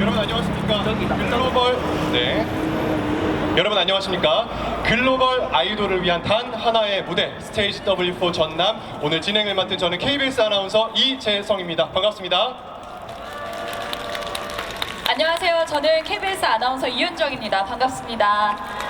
여러분 안녕하십니까? 글로벌 네. 여러분 안녕하십니까? 글로벌 아이돌을 위한 단 하나의 무대 스테이지 W4 전남 오늘 진행을 맡은 저는 KBS 아나운서 이재성입니다. 반갑습니다. 안녕하세요. 저는 KBS 아나운서 이윤정입니다. 반갑습니다.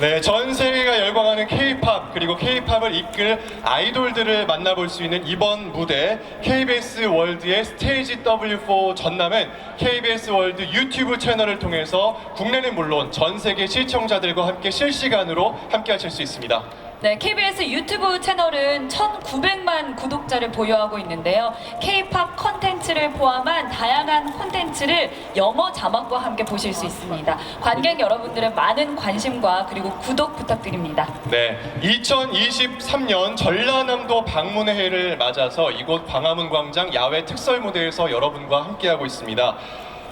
네, 전 세계가 열광하는 K-팝 그리고 K-팝을 이끌 아이돌들을 만나볼 수 있는 이번 무대 KBS 월드의 스테이지 W4 전남은 KBS 월드 유튜브 채널을 통해서 국내는 물론 전 세계 시청자들과 함께 실시간으로 함께 하실 수 있습니다. 네, KBS 유튜브 채널은 1,900만 구독자를 보유하고 있는데요. K-팝 컨텐츠를 포함한 다양한 콘텐츠를 영어 자막과 함께 보실 수 있습니다. 관객 여러분들의 많은 관심과 그리고 구독 부탁드립니다. 네, 2023년 전라남도 방문의 해를 맞아서 이곳 광화문 광장 야외 특설 무대에서 여러분과 함께하고 있습니다.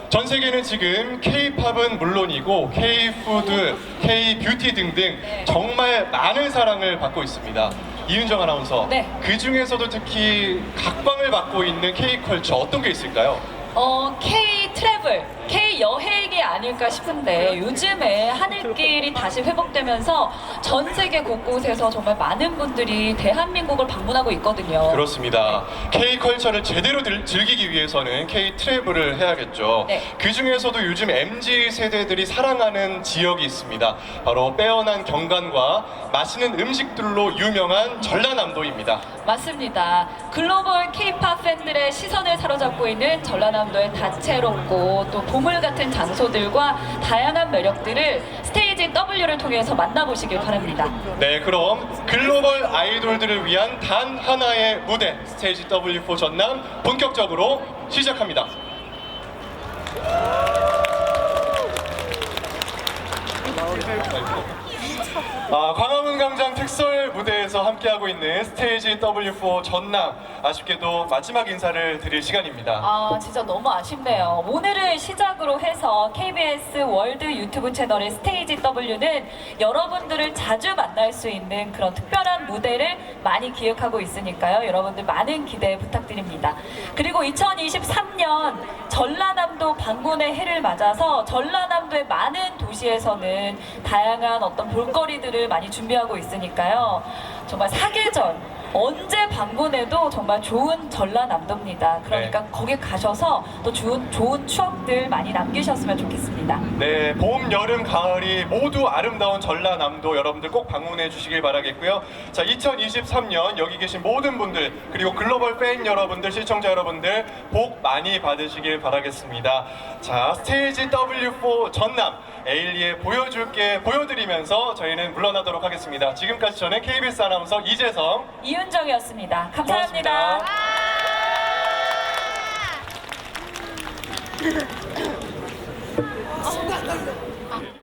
전 세계는 지금 K-팝은 물론이고 K-푸드, K-뷰티 등등 정말 많은 사랑을 받고 있습니다. 이윤정 아나운서, 네. 그 중에서도 특히 각광을 받고 있는 K-컬처 어떤 게 있을까요? 어, K 트래블, K 여행이 아닐까 싶은데 요즘에 하늘길이 다시 회복되면서 전 세계 곳곳에서 정말 많은 분들이 대한민국을 방문하고 있거든요. 그렇습니다. K 컬처를 제대로 들- 즐기기 위해서는 K 트래블을 해야겠죠. 네. 그 중에서도 요즘 MZ 세대들이 사랑하는 지역이 있습니다. 바로 빼어난 경관과 맛있는 음식들로 유명한 전라남도입니다. 맞습니다. 글로벌 K-팝 팬 시선을 사로잡고 있는 전라남도의 다채롭고 또 보물 같은 장소들과 다양한 매력들을 스테이지 W를 통해서 만나보시길 바랍니다. 네, 그럼 글로벌 아이돌들을 위한 단 하나의 무대 스테이지 W4 전남 본격적으로 시작합니다. 아, 광화문 광장 특설 무대에서 함께하고 있는 스테이지 W4 전남 아쉽게도 마지막 인사를 드릴 시간입니다. 아 진짜 너무 아쉽네요. 오늘을 시작으로 해서 KBS 월드 유튜브 채널의 스테이지 W는 여러분들을 자주 만날 수 있는 그런 특별한 무대를 많이 기획하고 있으니까요. 여러분들 많은 기대 부탁드립니다. 그리고 2023년 전라남도 방문의 해를 맞아서 전라남도의 많은 도시에서는 다양한 어떤 볼거리들을 많이 준비하고 있으니까요. 정말 사계절 언제 방문해도 정말 좋은 전라남도입니다. 그러니까 거기 가셔서 또 좋은, 좋은 추억들 많이 남기셨으면 좋겠습니다. 네, 봄, 여름, 가을이 모두 아름다운 전라남도 여러분들 꼭 방문해 주시길 바라겠고요. 자, 2023년 여기 계신 모든 분들 그리고 글로벌 팬 여러분들, 시청자 여러분들 복 많이 받으시길 바라겠습니다. 자, 스테이지 W4 전남 에일리에 보여줄게 보여드리면서 저희는 물러나도록 하겠습니다. 지금까지 저는 KBS 아나운서 이재성 이윤정이었습니다. 감사합니다 고맙습니다.